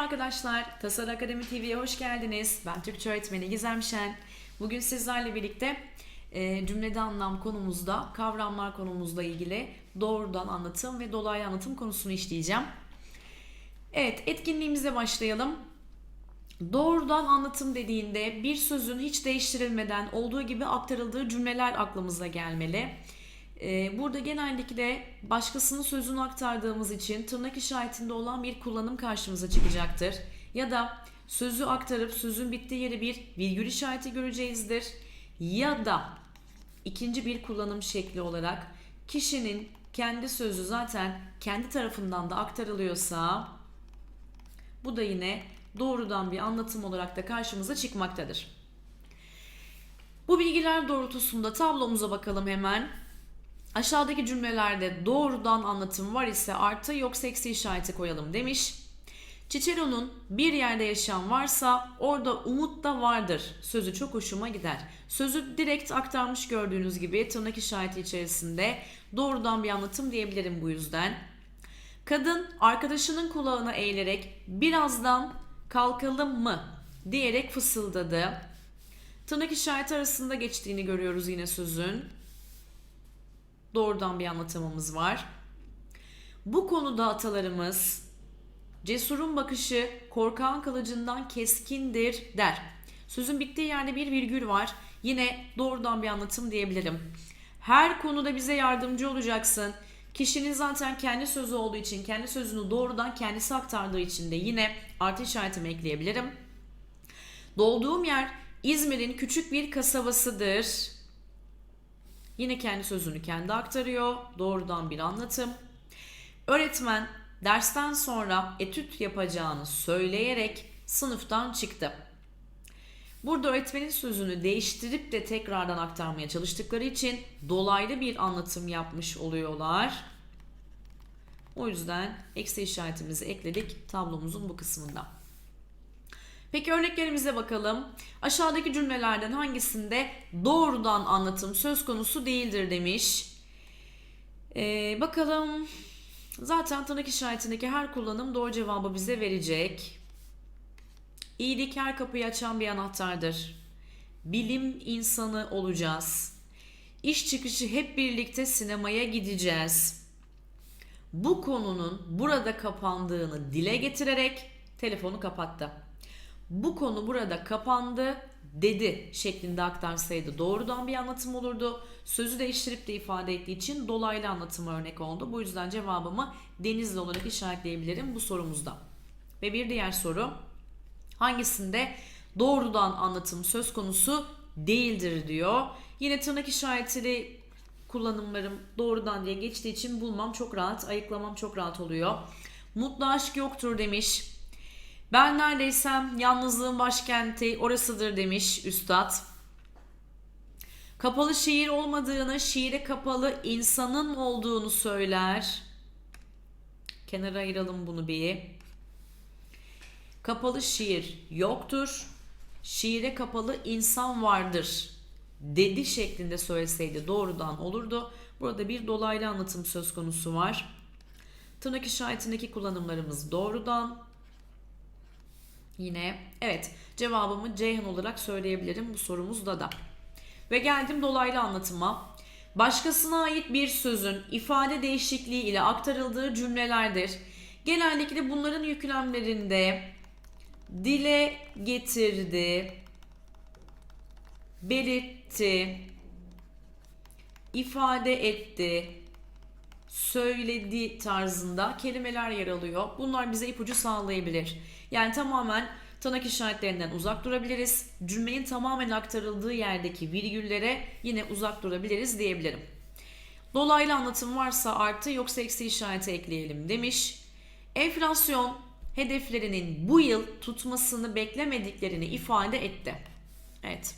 arkadaşlar, Tasarı Akademi TV'ye hoş geldiniz. Ben Türkçe öğretmeni Gizem Şen. Bugün sizlerle birlikte e, cümlede anlam konumuzda, kavramlar konumuzla ilgili doğrudan anlatım ve dolaylı anlatım konusunu işleyeceğim. Evet, etkinliğimize başlayalım. Doğrudan anlatım dediğinde bir sözün hiç değiştirilmeden olduğu gibi aktarıldığı cümleler aklımıza gelmeli. Ee, Burada genellikle başkasının sözünü aktardığımız için tırnak işaretinde olan bir kullanım karşımıza çıkacaktır. Ya da sözü aktarıp sözün bittiği yere bir virgül işareti göreceğizdir. Ya da ikinci bir kullanım şekli olarak kişinin kendi sözü zaten kendi tarafından da aktarılıyorsa bu da yine doğrudan bir anlatım olarak da karşımıza çıkmaktadır. Bu bilgiler doğrultusunda tablomuza bakalım hemen. Aşağıdaki cümlelerde doğrudan anlatım var ise artı yoksa eksi işareti koyalım demiş. Cicero'nun bir yerde yaşayan varsa orada umut da vardır sözü çok hoşuma gider. Sözü direkt aktarmış gördüğünüz gibi tırnak işareti içerisinde doğrudan bir anlatım diyebilirim bu yüzden. Kadın arkadaşının kulağına eğilerek birazdan kalkalım mı diyerek fısıldadı. Tırnak işareti arasında geçtiğini görüyoruz yine sözün. Doğrudan bir anlatımımız var. Bu konuda atalarımız cesurun bakışı korkağın kılıcından keskindir der. Sözün bittiği yerde bir virgül var. Yine doğrudan bir anlatım diyebilirim. Her konuda bize yardımcı olacaksın. Kişinin zaten kendi sözü olduğu için, kendi sözünü doğrudan kendisi aktardığı için de yine artı işaretimi ekleyebilirim. Doğduğum yer İzmir'in küçük bir kasabasıdır. Yine kendi sözünü kendi aktarıyor. Doğrudan bir anlatım. Öğretmen dersten sonra etüt yapacağını söyleyerek sınıftan çıktı. Burada öğretmenin sözünü değiştirip de tekrardan aktarmaya çalıştıkları için dolaylı bir anlatım yapmış oluyorlar. O yüzden eksi işaretimizi ekledik tablomuzun bu kısmında. Peki örneklerimize bakalım. Aşağıdaki cümlelerden hangisinde doğrudan anlatım söz konusu değildir demiş. Ee, bakalım. Zaten tırnak işaretindeki her kullanım doğru cevabı bize verecek. İyilik her kapıyı açan bir anahtardır. Bilim insanı olacağız. İş çıkışı hep birlikte sinemaya gideceğiz. Bu konunun burada kapandığını dile getirerek telefonu kapattı bu konu burada kapandı dedi şeklinde aktarsaydı doğrudan bir anlatım olurdu. Sözü değiştirip de ifade ettiği için dolaylı anlatım örnek oldu. Bu yüzden cevabımı denizli olarak işaretleyebilirim bu sorumuzda. Ve bir diğer soru hangisinde doğrudan anlatım söz konusu değildir diyor. Yine tırnak işaretli kullanımlarım doğrudan diye geçtiği için bulmam çok rahat, ayıklamam çok rahat oluyor. Mutlu aşk yoktur demiş. Ben neredeysem yalnızlığın başkenti orasıdır demiş üstad. Kapalı şiir olmadığını, şiire kapalı insanın olduğunu söyler. Kenara ayıralım bunu bir. Kapalı şiir yoktur. Şiire kapalı insan vardır dedi şeklinde söyleseydi doğrudan olurdu. Burada bir dolaylı anlatım söz konusu var. Tırnak işaretindeki kullanımlarımız doğrudan, Yine evet cevabımı Ceyhan olarak söyleyebilirim bu sorumuzda da. Ve geldim dolaylı anlatıma. Başkasına ait bir sözün ifade değişikliği ile aktarıldığı cümlelerdir. Genellikle bunların yüklemlerinde dile getirdi, belirtti, ifade etti, söyledi tarzında kelimeler yer alıyor. Bunlar bize ipucu sağlayabilir. Yani tamamen tırnak işaretlerinden uzak durabiliriz. Cümlenin tamamen aktarıldığı yerdeki virgüllere yine uzak durabiliriz diyebilirim. Dolaylı anlatım varsa artı yoksa eksi işareti ekleyelim demiş. Enflasyon hedeflerinin bu yıl tutmasını beklemediklerini ifade etti. Evet.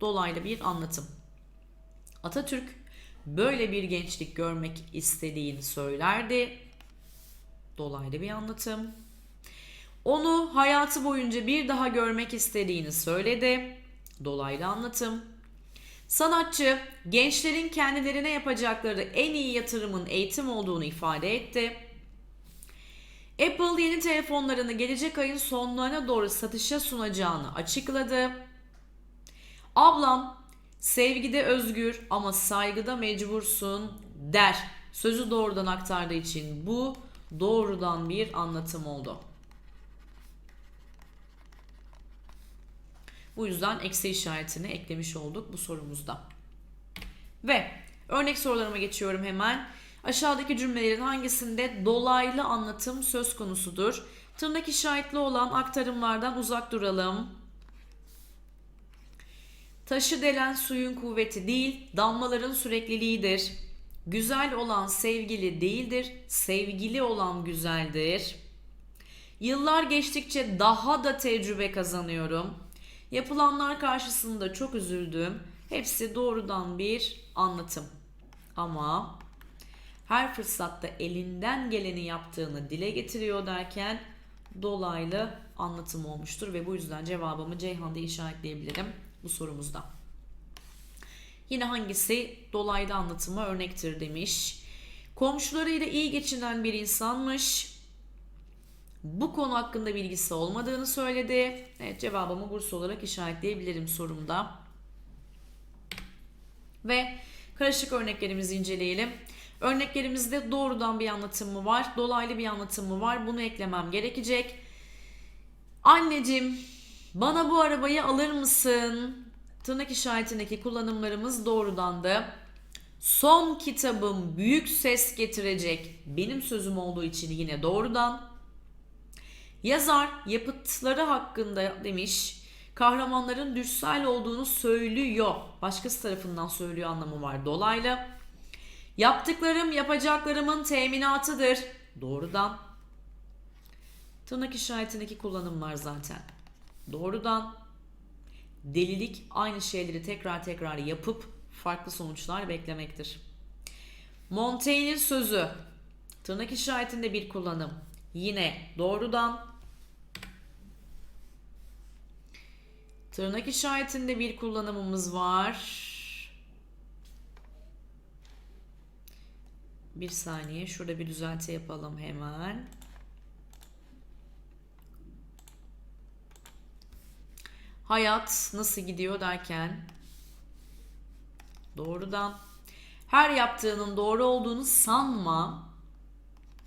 Dolaylı bir anlatım. Atatürk böyle bir gençlik görmek istediğini söylerdi. Dolaylı bir anlatım. Onu hayatı boyunca bir daha görmek istediğini söyledi. Dolaylı anlatım. Sanatçı gençlerin kendilerine yapacakları en iyi yatırımın eğitim olduğunu ifade etti. Apple yeni telefonlarını gelecek ayın sonlarına doğru satışa sunacağını açıkladı. Ablam sevgide özgür ama saygıda mecbursun der. Sözü doğrudan aktardığı için bu doğrudan bir anlatım oldu. Bu yüzden eksi işaretini eklemiş olduk bu sorumuzda. Ve örnek sorularıma geçiyorum hemen. Aşağıdaki cümlelerin hangisinde dolaylı anlatım söz konusudur? Tırnak işaretli olan aktarımlardan uzak duralım. Taşı delen suyun kuvveti değil, damlaların sürekliliğidir. Güzel olan sevgili değildir, sevgili olan güzeldir. Yıllar geçtikçe daha da tecrübe kazanıyorum. Yapılanlar karşısında çok üzüldüm. Hepsi doğrudan bir anlatım. Ama her fırsatta elinden geleni yaptığını dile getiriyor derken dolaylı anlatım olmuştur ve bu yüzden cevabımı Ceyhan diye işaretleyebilirim bu sorumuzda. Yine hangisi dolaylı anlatıma örnektir demiş. Komşularıyla iyi geçinen bir insanmış. Bu konu hakkında bilgisi olmadığını söyledi. Evet cevabımı Burs olarak işaretleyebilirim sorumda. Ve karışık örneklerimizi inceleyelim. Örneklerimizde doğrudan bir anlatım mı var, dolaylı bir anlatım mı var? Bunu eklemem gerekecek. Anneciğim bana bu arabayı alır mısın? Tırnak işaretindeki kullanımlarımız doğrudandı. Son kitabım büyük ses getirecek. Benim sözüm olduğu için yine doğrudan. Yazar yapıtları hakkında demiş. Kahramanların düşsel olduğunu söylüyor. Başkası tarafından söylüyor anlamı var dolaylı. Yaptıklarım yapacaklarımın teminatıdır. Doğrudan. Tırnak işaretindeki kullanımlar zaten. Doğrudan. Delilik aynı şeyleri tekrar tekrar yapıp farklı sonuçlar beklemektir. Montaigne'in sözü. Tırnak işaretinde bir kullanım. Yine doğrudan. Tırnak işaretinde bir kullanımımız var. Bir saniye şurada bir düzelti yapalım hemen. Hayat nasıl gidiyor derken doğrudan her yaptığının doğru olduğunu sanma.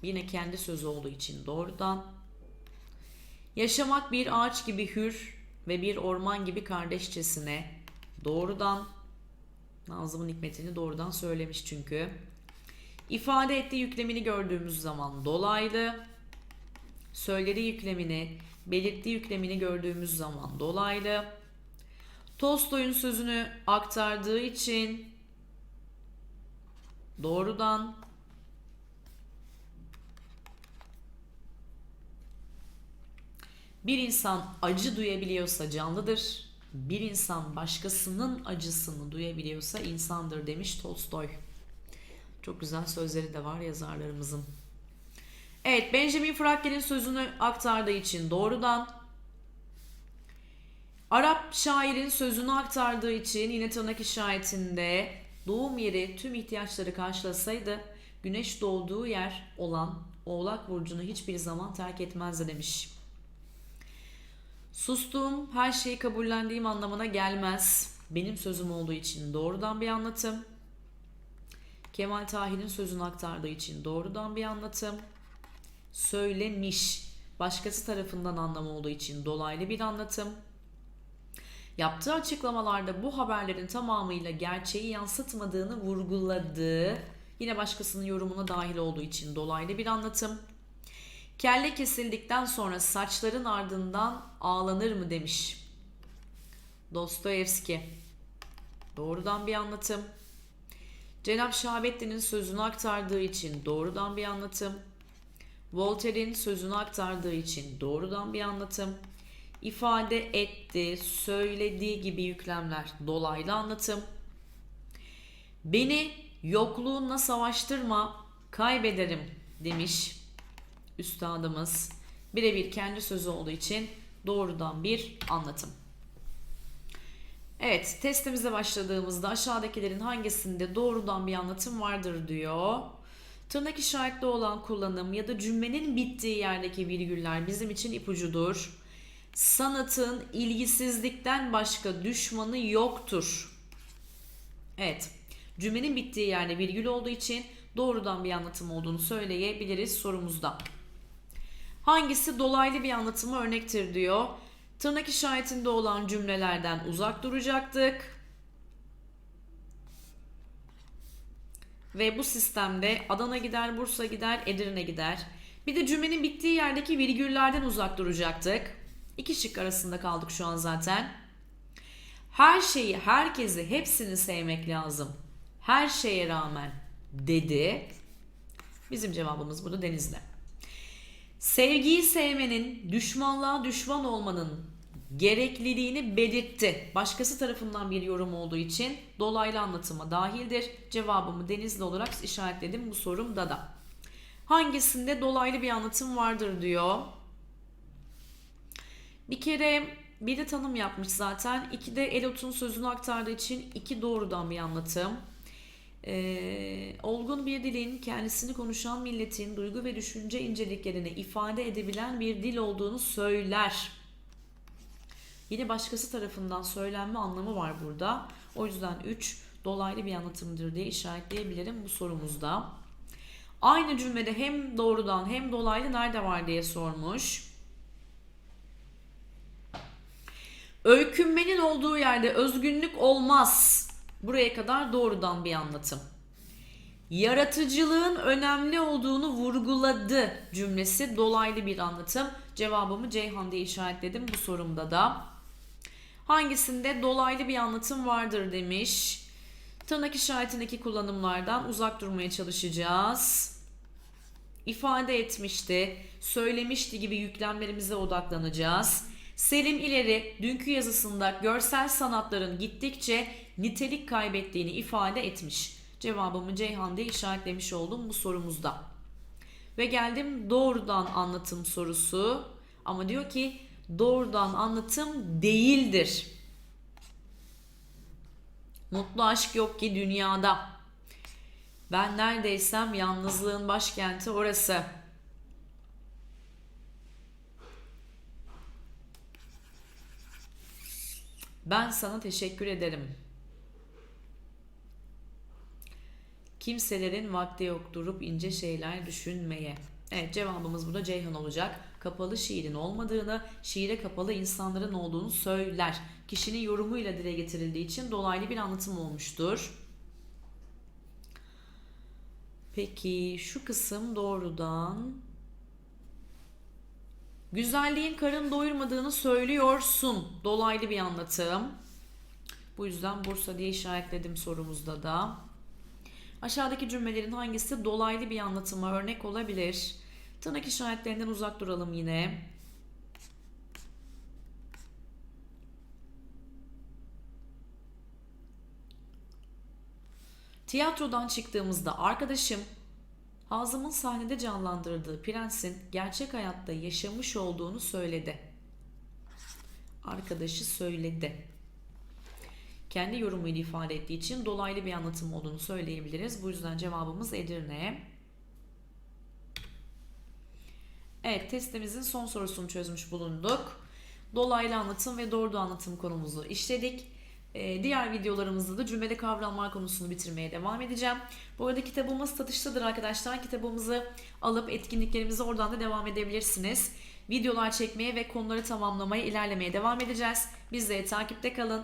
Yine kendi sözü olduğu için doğrudan. Yaşamak bir ağaç gibi hür ve bir orman gibi kardeşçesine doğrudan. Nazım'ın hikmetini doğrudan söylemiş çünkü. İfade ettiği yüklemini gördüğümüz zaman dolaylı. Söylediği yüklemini, belirttiği yüklemini gördüğümüz zaman dolaylı. Tolstoy'un sözünü aktardığı için doğrudan bir insan acı duyabiliyorsa canlıdır. Bir insan başkasının acısını duyabiliyorsa insandır demiş Tolstoy. Çok güzel sözleri de var yazarlarımızın. Evet Benjamin Franklin'in sözünü aktardığı için doğrudan Arap şairin sözünü aktardığı için yine tırnak işaretinde doğum yeri tüm ihtiyaçları karşılasaydı güneş doğduğu yer olan Oğlak Burcu'nu hiçbir zaman terk etmezdi demiş. Sustuğum her şeyi kabullendiğim anlamına gelmez. Benim sözüm olduğu için doğrudan bir anlatım. Kemal Tahir'in sözünü aktardığı için doğrudan bir anlatım. Söylemiş, başkası tarafından anlamı olduğu için dolaylı bir anlatım. Yaptığı açıklamalarda bu haberlerin tamamıyla gerçeği yansıtmadığını vurguladığı, yine başkasının yorumuna dahil olduğu için dolaylı bir anlatım. Kelle kesildikten sonra saçların ardından ağlanır mı demiş. Dostoyevski. Doğrudan bir anlatım. Cenab Şahabettin'in sözünü aktardığı için doğrudan bir anlatım. Voltaire'in sözünü aktardığı için doğrudan bir anlatım. İfade etti, söylediği gibi yüklemler dolaylı anlatım. Beni yokluğunla savaştırma, kaybederim demiş üstadımız. Birebir kendi sözü olduğu için doğrudan bir anlatım. Evet, testimize başladığımızda aşağıdakilerin hangisinde doğrudan bir anlatım vardır diyor. Tırnak işaretli olan kullanım ya da cümlenin bittiği yerdeki virgüller bizim için ipucudur. Sanatın ilgisizlikten başka düşmanı yoktur. Evet. Cümlenin bittiği yerde virgül olduğu için doğrudan bir anlatım olduğunu söyleyebiliriz sorumuzda. Hangisi dolaylı bir anlatıma örnektir diyor. Tırnak işaretinde olan cümlelerden uzak duracaktık. Ve bu sistemde Adana gider, Bursa gider, Edirne gider. Bir de cümlenin bittiği yerdeki virgüllerden uzak duracaktık. İki şık arasında kaldık şu an zaten. Her şeyi, herkesi, hepsini sevmek lazım. Her şeye rağmen dedi. Bizim cevabımız burada Denizli. Sevgiyi sevmenin, düşmanlığa düşman olmanın gerekliliğini belirtti. Başkası tarafından bir yorum olduğu için dolaylı anlatıma dahildir. Cevabımı Denizli olarak işaretledim bu sorumda da. Hangisinde dolaylı bir anlatım vardır diyor. Bir kere biri tanım yapmış zaten. İki de Elot'un sözünü aktardığı için iki doğrudan bir anlatım. Ee, olgun bir dilin kendisini konuşan milletin duygu ve düşünce inceliklerini ifade edebilen bir dil olduğunu söyler. Yine başkası tarafından söylenme anlamı var burada. O yüzden 3 dolaylı bir anlatımdır diye işaretleyebilirim bu sorumuzda. Aynı cümlede hem doğrudan hem dolaylı nerede var diye sormuş. Öykünmenin olduğu yerde özgünlük olmaz. Buraya kadar doğrudan bir anlatım. Yaratıcılığın önemli olduğunu vurguladı cümlesi dolaylı bir anlatım. Cevabımı Ceyhan diye işaretledim bu sorumda da. Hangisinde dolaylı bir anlatım vardır demiş. Tırnak işaretindeki kullanımlardan uzak durmaya çalışacağız. İfade etmişti, söylemişti gibi yüklemlerimize odaklanacağız. Selim ileri dünkü yazısında görsel sanatların gittikçe nitelik kaybettiğini ifade etmiş. Cevabımı Ceyhan diye işaretlemiş oldum bu sorumuzda. Ve geldim doğrudan anlatım sorusu. Ama diyor ki doğrudan anlatım değildir. Mutlu aşk yok ki dünyada. Ben neredeysem yalnızlığın başkenti orası. Ben sana teşekkür ederim. Kimselerin vakti yok durup ince şeyler düşünmeye. Evet cevabımız burada Ceyhan olacak. Kapalı şiirin olmadığını, şiire kapalı insanların olduğunu söyler. Kişinin yorumuyla dile getirildiği için dolaylı bir anlatım olmuştur. Peki şu kısım doğrudan Güzelliğin karın doyurmadığını söylüyorsun. Dolaylı bir anlatım. Bu yüzden Bursa diye işaretledim sorumuzda da. Aşağıdaki cümlelerin hangisi dolaylı bir anlatıma örnek olabilir? Tırnak işaretlerinden uzak duralım yine. Tiyatrodan çıktığımızda arkadaşım Hazım'ın sahnede canlandırdığı prensin gerçek hayatta yaşamış olduğunu söyledi. Arkadaşı söyledi. Kendi yorumuyla ifade ettiği için dolaylı bir anlatım olduğunu söyleyebiliriz. Bu yüzden cevabımız Edirne. Evet testimizin son sorusunu çözmüş bulunduk. Dolaylı anlatım ve doğru anlatım konumuzu işledik. Ee, diğer videolarımızda da cümlede kavramlar konusunu bitirmeye devam edeceğim. Bu arada kitabımız satıştadır arkadaşlar. Kitabımızı alıp etkinliklerimize oradan da devam edebilirsiniz. Videolar çekmeye ve konuları tamamlamaya ilerlemeye devam edeceğiz. Bizleri takipte kalın.